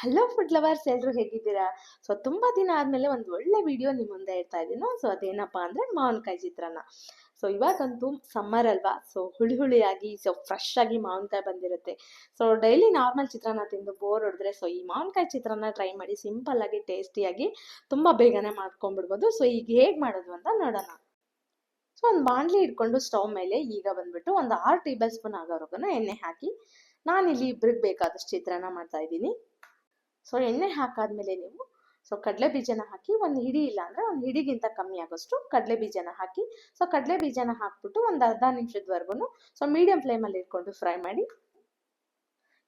Hello food lovers ಎಲ್ಲರೂ ಹೇಗಿದ್ದೀರಾ? So ತುಂಬ ದಿನ ಆದಮೇಲೆ ಒಂದು ಒಳ್ಳೆ ವಿಡಿಯೋ ನಿಮ್ಮ ಮುಂದೆ ಇಡ್ತಾ ಇದ್ದೀನೋ. ಸೊ ಅದೇನಪ್ಪ ಅಂದರೆ ಮಾವಿನಕಾಯಿ ಚಿತ್ರಾನ್ನ. ಸೊ ಇವಾಗಂತೂ ಸಮ್ಮರ್ ಅಲ್ವಾ? ಸೊ ಹುಳಿ ಹುಳಿಯಾಗಿ ಸೊ ಫ್ರೆಶ್ ಆಗಿ ಮಾವಿನಕಾಯಿ ಬಂದಿರುತ್ತೆ. ಸೊ ಡೈಲಿ ನಾರ್ಮಲ್ ಚಿತ್ರಾನ್ನ ತಿಂದು ಬೋರ್ ಹೊಡೆದ್ರೆ ಸೊ ಈ ಮಾವಿನಕಾಯಿ ಚಿತ್ರಾನ್ನ ಟ್ರೈ ಮಾಡಿ ಸಿಂಪಲ್ ಆಗಿ ಟೇಸ್ಟಿಯಾಗಿ ತುಂಬ ಬೇಗನೆ ಮಾಡ್ಕೊಂಡ್ಬಿಡ್ಬೋದು. ಸೊ ಈಗ ಹೇಗೆ ಮಾಡೋದು ಅಂತ ನೋಡೋಣ. ಸೊ ಒಂದು ಬಾಣಲಿ ಇಟ್ಕೊಂಡು ಸ್ಟವ್ ಮೇಲೆ ಈಗ ಬಂದ್ಬಿಟ್ಟು ಒಂದು ಆರು ಟೇಬಲ್ ಸ್ಪೂನ್ ಆಗೋವರೆಗೂ ಎಣ್ಣೆ ಹಾಕಿ ನಾನಿಲ್ಲಿ ಇಬ್ಬರಿಗೆ ಬೇಕಾದಷ್ಟು ಚಿತ್ರಾನ್ನ ಮಾಡ್ತಾ ಇದ್ದೀನಿ. ಸೊ, ಎಣ್ಣೆ ಹಾಕಾದ್ಮೇಲೆ ನೀವು, ಸೊ, ಕಡಲೆ ಬೀಜನ ಹಾಕಿ ಒಂದು ಹಿಡಿ ಇಲ್ಲ ಅಂದ್ರೆ ಒಂದು ಹಿಡಿಗಿಂತ ಕಮ್ಮಿ ಆಗೋಷ್ಟು ಕಡಲೆ ಬೀಜನ ಹಾಕಿ, ಸೊ, ಕಡಲೆ ಬೀಜನ ಹಾಕ್ಬಿಟ್ಟು ಒಂದು ಅರ್ಧ ನಿಮಿಷದವರೆಗೂ ಸೊ ಮೀಡಿಯಂ ಫ್ಲೇಮಲ್ಲಿ ಇಟ್ಕೊಂಡು ಫ್ರೈ ಮಾಡಿ.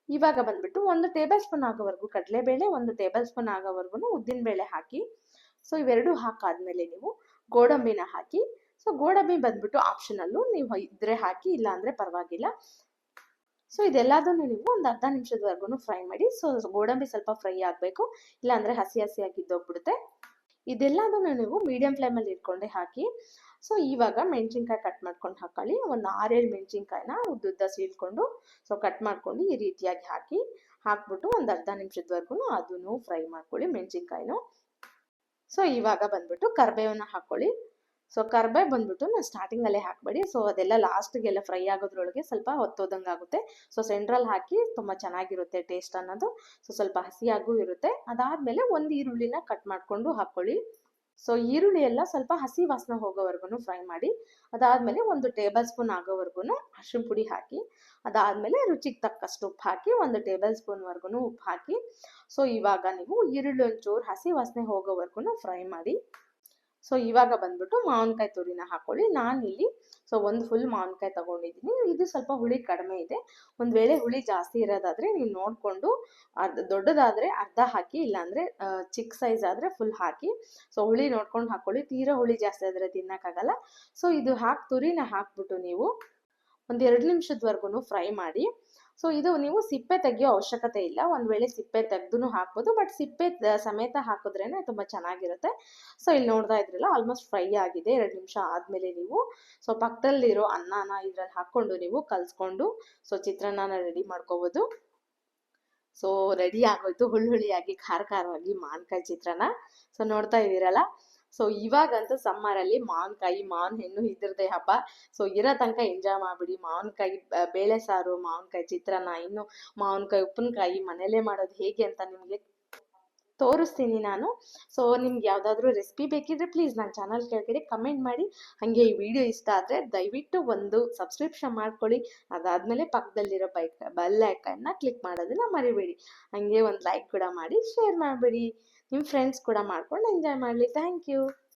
ಇವಾಗ ಬಂದ್ಬಿಟ್ಟು ಒಂದು ಟೇಬಲ್ ಸ್ಪೂನ್ ಆಗೋವರೆಗೂ ಕಡಲೆಬೇಳೆ, ಒಂದು ಟೇಬಲ್ ಸ್ಪೂನ್ ಆಗೋವರೆಗೂ ಉದ್ದಿನಬೇಳೆ ಹಾಕಿ, ಸೊ, ಇವೆರಡು ಹಾಕಾದ್ಮೇಲೆ ನೀವು ಗೋಡಂಬಿನ ಹಾಕಿ, ಸೊ, ಗೋಡಂಬಿ ಬಂದ್ಬಿಟ್ಟು ಆಪ್ಷನಲ್ಲು ನೀವು ಇದ್ರೆ ಹಾಕಿ ಇಲ್ಲ ಅಂದ್ರೆ ಪರವಾಗಿಲ್ಲ. ಸೊ ಇದೆಲ್ಲದನ್ನು ನೀವು ಒಂದು ಅರ್ಧ ನಿಮಿಷದವರೆಗೂ ಫ್ರೈ ಮಾಡಿ ಸೊ ಗೋಡಂಬಿ ಸ್ವಲ್ಪ ಫ್ರೈ ಆಗಬೇಕು. ಇಲ್ಲಾಂದರೆ ಹಸಿ ಹಸಿಯಾಗಿ ಇದ್ದೋಗ್ಬಿಡುತ್ತೆ ಇದೆಲ್ಲದನ್ನು ನೀವು ಮೀಡಿಯಂ ಫ್ಲೇಮಲ್ಲಿ ಇಟ್ಕೊಂಡೆ ಹಾಕಿ ಸೊ ಇವಾಗ ಮೆಣಸಿನ್ಕಾಯಿ ಕಟ್ ಮಾಡ್ಕೊಂಡು ಹಾಕೊಳ್ಳಿ. ಒಂದು ಆರೇಳು ಮೆಣಸಿನ್ಕಾಯಿನ ಉದ್ದುದ್ದ ಸೀಳ್ಕೊಂಡು ಸೊ ಕಟ್ ಮಾಡ್ಕೊಂಡು ಈ ರೀತಿಯಾಗಿ ಹಾಕಿ, ಹಾಕ್ಬಿಟ್ಟು ಒಂದು ಅರ್ಧ ನಿಮಿಷದವರೆಗೂ ಅದನ್ನು ಫ್ರೈ ಮಾಡ್ಕೊಳ್ಳಿ ಮೆಣಸಿನ್ಕಾಯಿನೂ. ಸೊ ಇವಾಗ ಬಂದ್ಬಿಟ್ಟು ಕರ್ಬೇವನ್ನ ಹಾಕೊಳ್ಳಿ. ಸೊ ಕರ್ಬೇವು ಬಂದ್ಬಿಟ್ಟು ನಾನು ಸ್ಟಾರ್ಟಿಂಗಲ್ಲೇ ಹಾಕಬೇಡಿ. ಸೊ ಅದೆಲ್ಲ ಲಾಸ್ಟಿಗೆಲ್ಲ ಫ್ರೈ ಆಗೋದ್ರೊಳಗೆ ಸ್ವಲ್ಪ ಹೊತ್ತೋದಂಗೆ ಆಗುತ್ತೆ ಸೊ ಸೆಂಟ್ರಲ್ ಹಾಕಿ ತುಂಬ ಚೆನ್ನಾಗಿರುತ್ತೆ ಟೇಸ್ಟ್ ಅನ್ನೋದು. ಸೊ ಸ್ವಲ್ಪ ಹಸಿಯಾಗೂ ಇರುತ್ತೆ. ಅದಾದಮೇಲೆ ಒಂದು ಈರುಳ್ಳಿನ ಕಟ್ ಮಾಡಿಕೊಂಡು ಹಾಕ್ಕೊಳ್ಳಿ ಸೊ ಈರುಳ್ಳಿ ಎಲ್ಲ ಸ್ವಲ್ಪ ಹಸಿ ವಾಸನೆ ಹೋಗೋವರೆಗೂ ಫ್ರೈ ಮಾಡಿ. ಅದಾದಮೇಲೆ ಒಂದು ಟೇಬಲ್ ಸ್ಪೂನ್ ಆಗೋವರೆಗೂ ಅರಿಶಿನ ಪುಡಿ ಹಾಕಿ. ಅದಾದಮೇಲೆ ರುಚಿಗೆ ತಕ್ಕಷ್ಟು ಉಪ್ಪು ಹಾಕಿ, ಒಂದು ಟೇಬಲ್ ಸ್ಪೂನ್ವರೆಗೂ ಉಪ್ಪು ಹಾಕಿ. ಸೊ ಇವಾಗ ನೀವು ಈರುಳ್ಳಿ ಒಂಚೂರು ಹಸಿ ವಾಸನೆ ಹೋಗೋವರೆಗೂ ಫ್ರೈ ಮಾಡಿ. ಸೊ ಇವಾಗ ಬಂದ್ಬಿಟ್ಟು ಮಾವಿನಕಾಯಿ ತುರಿನ ಹಾಕೊಳ್ಳಿ. ನಾನಿಲ್ಲಿ ಸೊ ಒಂದು ಫುಲ್ ಮಾವಿನಕಾಯಿ ತಗೊಂಡಿದ್ದೀನಿ. ಇದು ಸ್ವಲ್ಪ ಹುಳಿ ಕಡಿಮೆ ಇದೆ. ಒಂದು ವೇಳೆ ಹುಳಿ ಜಾಸ್ತಿ ಇರೋದಾದ್ರೆ ನೀವು ನೋಡಿಕೊಂಡು ಅರ್ಧ, ದೊಡ್ಡದಾದರೆ ಅರ್ಧ ಹಾಕಿ, ಇಲ್ಲಾಂದರೆ ಚಿಕ್ಕ ಸೈಜ್ ಆದರೆ ಫುಲ್ ಹಾಕಿ. ಸೊ ಹುಳಿ ನೋಡ್ಕೊಂಡು ಹಾಕೊಳ್ಳಿ. ತೀರಾ ಹುಳಿ ಜಾಸ್ತಿ ಆದರೆ ತಿನ್ನೋಕ್ಕಾಗಲ್ಲ. ಸೊ ಇದು ಹಾಕಿ, ತುರಿನ ಹಾಕ್ಬಿಟ್ಟು ನೀವು ಒಂದು ಎರಡು ನಿಮಿಷದವರೆಗೂ ಫ್ರೈ ಮಾಡಿ. ಸೊ ಇದು ನೀವು ಸಿಪ್ಪೆ ತೆಗಿಯೋ ಅವಶ್ಯಕತೆ ಇಲ್ಲ. ಒಂದು ವೇಳೆ ಸಿಪ್ಪೆ ತೆಗೆದು ಹಾಕ್ಬೋದು ಬಟ್ ಸಿಪ್ಪೆ ಸಮೇತ ಹಾಕಿದ್ರೇ ತುಂಬ ಚೆನ್ನಾಗಿರುತ್ತೆ. ಸೊ ಇಲ್ಲಿ ನೋಡ್ತಾ ಇದ್ರಲ್ಲ ಆಲ್ಮೋಸ್ಟ್ ಫ್ರೈ ಆಗಿದೆ. ಎರಡು ನಿಮಿಷ ಆದಮೇಲೆ ನೀವು ಸೊ, ಪಕ್ಕದಲ್ಲಿರೋ ಅನ್ನನ ಇದ್ರಲ್ಲಿ ಹಾಕ್ಕೊಂಡು ನೀವು ಕಲಿಸ್ಕೊಂಡು ಸೊ ಚಿತ್ರಾನ್ನ ರೆಡಿ ಮಾಡ್ಕೋಬೋದು. ಸೊ ರೆಡಿ ಆಗೋಯ್ತು ಹುಳಿ ಹುಳಿಯಾಗಿ ಖಾರ ಖಾರವಾಗಿ ಮಾವಿನಕಾಯಿ ಚಿತ್ರಾನ್ನ. ಸೊ ನೋಡ್ತಾ ಇದ್ದೀರಲ್ಲ? ಸೊ ಇವಾಗಂತೂ ಸಮ್ಮರಲ್ಲಿ ಮಾವಿನಕಾಯಿ, ಮಾವಿನ ಹೆಣ್ಣು ಇದ್ರದ್ದೇ ಹಬ್ಬ. ಸೊ ಇರೋ ತನಕ ಎಂಜಾಯ್ ಮಾಡಿಬಿಡಿ. ಮಾವಿನಕಾಯಿ ಬೇಳೆ ಸಾರು, ಮಾವಿನಕಾಯಿ ಚಿತ್ರಾನ್ನ, ಇನ್ನು ಮಾವಿನಕಾಯಿ ಉಪ್ಪಿನಕಾಯಿ ಮನೇಲೇ ಮಾಡೋದು ಹೇಗೆ ಅಂತ ನಿಮಗೆ ತೋರಿಸ್ತೀನಿ ನಾನು. ಸೊ ನಿಮ್ಗೆ ಯಾವುದಾದ್ರೂ ರೆಸಿಪಿ ಬೇಕಿದ್ರೆ ಪ್ಲೀಸ್ ನನ್ನ ಚಾನಲ್ ಕೆಳಗಡೆ ಕಮೆಂಟ್ ಮಾಡಿ. ಹಾಗೆ ಈ ವಿಡಿಯೋ ಇಷ್ಟ ಆದರೆ ದಯವಿಟ್ಟು ಒಂದು ಸಬ್ಸ್ಕ್ರಿಪ್ಷನ್ ಮಾಡ್ಕೊಳ್ಳಿ. ಅದಾದಮೇಲೆ ಪಕ್ಕದಲ್ಲಿರೋ ಬೈಕ್ ಬೆಲ್ ಐಕನ್ನ ಕ್ಲಿಕ್ ಮಾಡೋದನ್ನ ಮರಿಬೇಡಿ. ಹಾಗೆ ಒಂದು ಲೈಕ್ ಕೂಡ ಮಾಡಿ ಶೇರ್ ಮಾಡಬೇಡಿ. ನಿಮ್ಮ ಫ್ರೆಂಡ್ಸ್ ಕೂಡ ಮಾಡ್ಕೊಂಡು ಎಂಜಾಯ್ ಮಾಡಲಿ. Thank you